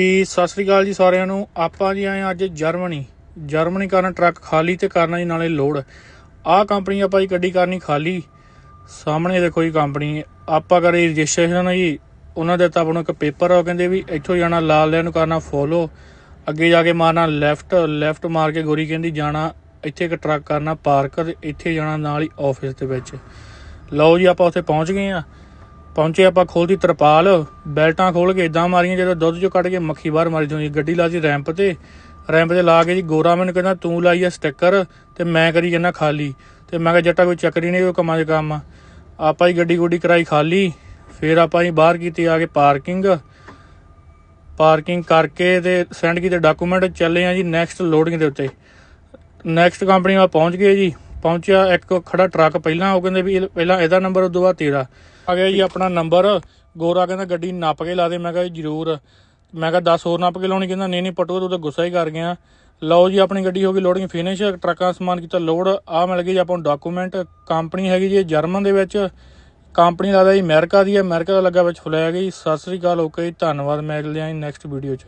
ਜੀ, ਸਤਿ ਸ੍ਰੀ ਅਕਾਲ ਜੀ ਸਾਰਿਆਂ ਨੂੰ। ਆਪਾਂ ਜੀ ਆਏ ਹਾਂ ਅੱਜ ਜਰਮਨੀ। ਜਰਮਨੀ ਕਾਰਨ ਟਰੱਕ ਖਾਲੀ ਤੇ ਕਰਨਾ ਜੀ ਨਾਲੇ ਲੋਡ ਆਹ ਕੰਪਨੀ ਆਪਾਂ ਜੀ ਗੱਡੀ ਕਰਨੀ ਖਾਲੀ। ਸਾਹਮਣੇ ਦੇਖੋ ਜੀ ਕੰਪਨੀ। ਆਪਾਂ ਕਰੀ ਰਜਿਸਟ੍ਰੇਸ਼ਨ ਜੀ, ਉਹਨਾਂ ਦੇ ਤਾਂ ਆਪਾਂ ਨੂੰ ਇੱਕ ਪੇਪਰ ਆ, ਉਹ ਕਹਿੰਦੇ ਵੀ ਇੱਥੋਂ ਜਾਣਾ ਲਾਲ ਲੈਣ ਨੂੰ ਕਰਨਾ ਫੋਲੋ। ਅੱਗੇ ਜਾ ਕੇ ਮਾਰਨਾ ਲੈਫਟ ਲੈਫਟ ਮਾਰ ਕੇ ਗੋਰੀ ਕਹਿੰਦੀ ਜਾਣਾ, ਇੱਥੇ ਇੱਕ ਟਰੱਕ ਕਰਨਾ ਪਾਰਕ ਤੇ ਇੱਥੇ ਜਾਣਾ ਨਾਲ ਹੀ ਆਫਿਸ ਦੇ ਵਿੱਚ। ਲਓ ਜੀ ਆਪਾਂ ਉੱਥੇ ਪਹੁੰਚ ਗਏ ਆ ਪਹੁੰਚੇ ਆਪਾਂ ਖੋਲਦੀ ਤਰਪਾਲ, ਬੈਲਟਾਂ ਖੋਲ ਕੇ ਇਦਾਂ ਮਾਰੀਆਂ ਜਦੋਂ ਦੁੱਧ ਚੋਂ ਕੱਢ ਕੇ ਮੱਖੀ ਬਾਹਰ ਮਾਰੀ ਜਾਂਦੀ ਗੱਡੀ ਲਾਜੀ ਰੈਂਪ ਤੇ। ਰੈਂਪ ਤੇ ਲਾ ਕੇ ਜੀ ਗੋਰਾ ਮੈਨੂੰ ਕਹਿੰਦਾ, ਤੂੰ ਲਾਈ ਆ ਸਟicker ਤੇ ਮੈਂ ਕਰੀ ਜੰਨਾ ਖਾਲੀ। ਤੇ ਮੈਂ ਕਿਹਾ, ਜੱਟਾ, ਕੋਈ ਚੱਕਰੀ ਨਹੀਂ ਉਹ ਕੰਮਾਂ ਦੇ ਕੰਮ ਆ। ਆਪਾਂ ਹੀ ਗੱਡੀ ਗੁੱਡੀ ਕਰਾਈ ਖਾਲੀ, ਫਿਰ ਆਪਾਂ ਹੀ ਬਾਹਰ ਕੀਤੀ ਆ ਕੇ ਪਾਰਕਿੰਗ। ਪਾਰਕਿੰਗ ਕਰਕੇ ਤੇ ਸੈਂਡ ਕੀਤੇ ਡਾਕੂਮੈਂਟ ਚੱਲੇ ਆ ਜੀ ਨੈਕਸਟ ਲੋਡਿੰਗ ਦੇ ਉੱਤੇ। ਨੈਕਸਟ ਕੰਪਨੀ ਆ ਪਹੁੰਚ ਗਏ ਜੀ। ਪਹੁੰਚਿਆ, ਇੱਕ ਖੜਾ ਟਰੱਕ ਪਹਿਲਾਂ, ਉਹ ਕਹਿੰਦੇ ਵੀ ਇਹ- ਪਹਿਲਾਂ ਇਹਦਾ ਨੰਬਰ ਉਦੋਂ ਬਾਅਦ ਤੇਰਾ। ਆ ਗਿਆ ਜੀ ਆਪਣਾ ਨੰਬਰ ਗੋਰਾ ਕਹਿੰਦਾ ਗੱਡੀ ਨੱਪ ਕੇ ਲਾ ਦੇ। ਮੈਂ ਕਿਹਾ ਜੀ, ਜ਼ਰੂਰ। ਮੈਂ ਕਿਹਾ 10 ਹੋਰ ਨੱਪ ਕੇ ਲਾਉਣੀ। ਕਹਿੰਦਾ ਨਹੀਂ ਨਹੀਂ, ਪਟੂ, ਤੂੰ ਤਾਂ ਗੁੱਸਾ ਹੀ ਕਰ ਗਿਆ। ਲਓ ਜੀ, ਆਪਣੀ ਗੱਡੀ ਹੋ ਗਈ ਲੋਡਿੰਗ ਫਿਨਿਸ਼ ਟਰੱਕਾਂ ਦਾ ਸਮਾਨ ਕੀਤਾ ਲੋਡ ਆ ਮਿਲ ਗਈ ਜੀ ਆਪਾਂ ਨੂੰ ਡਾਕੂਮੈਂਟ ਕੰਪਨੀ ਹੈਗੀ ਜੀ ਇਹ ਜਰਮਨ ਦੇ ਵਿੱਚ। ਕੰਪਨੀ ਲੱਗਦਾ ਜੀ ਅਮਰੀਕਾ ਦੀ ਹੈ। ਅਮਰੀਕਾ ਦਾ ਲੱਗਾ ਵਿੱਚ ਫਲੈਗ ਜੀ। ਸਤਿ ਸ੍ਰੀ ਅਕਾਲ, ਓਕੇ ਜੀ। ਧੰਨਵਾਦ। ਮਿਲਦੇ ਆਂ ਨੈਕਸਟ ਵੀਡੀਓ 'ਚ।